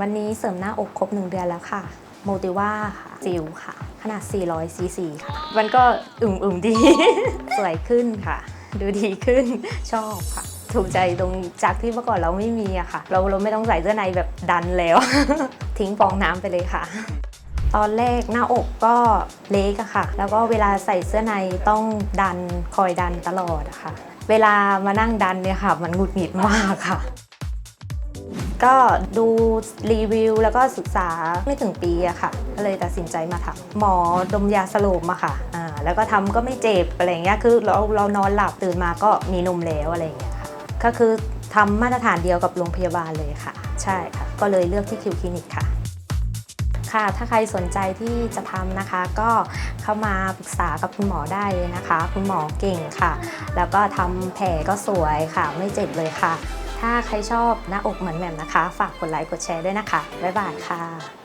วันนี้เสริมหน้าอกครบ 1 เดือนแล้วค่ะโมติว่าค่ะจิวค่ะ ขนาด 400ซีซีค่ะ มันก็อึมอึมๆดี สวยขึ้นค่ะ ดูดีขึ้นชอบค่ะ ถูกใจตรงจากที่เมื่อก่อนเราไม่มีอะค่ะ เราเราไม่ต้องใส่เสื้อในแบบดันแล้ว ทิ้งฟองน้ำไปเลยค่ะตอนแรกหน้าอกก็เล็กอะค่ะ แล้วก็เวลาใส่เสื้อในต้องดันคอยดันตลอดอะค่ะ เวลามานั่งดันเนี่ยค่ะ มันหงุดหงิดมากค่ะ ก็ดูรีวิวแล้วก็ศึกษาไม่ถึงปีอะค่ะ ก็เลยตัดสินใจมาทำหมอดมยาสลบมาค่ะอ่าแล้วก็ทำก็ไม่เจ็บอะไรเงี้ยคือเราเรานอนหลับตื่นมาก็มีนมแล้วอะไรเงี้ยค่ะก็คือทำมาตรฐานเดียวกับโรงพยาบาลเลยค่ะ ใช่ค่ะ ก็เลยเลือกที่คิวคลินิกค่ะค่ะถ้าใครสนใจที่จะทำนะคะ ก็เข้ามาปรึกษากับคุณหมอได้เลยนะคะ คุณหมอเก่งค่ะ แล้วก็ทำแผลก็สวยค่ะ ไม่เจ็บเลยค่ะ ถ้าใครชอบหน้าอกเหมือนแหม่มนะคะ ฝากกดไลค์กดแชร์ด้วยนะคะ บ๊ายบายค่ะ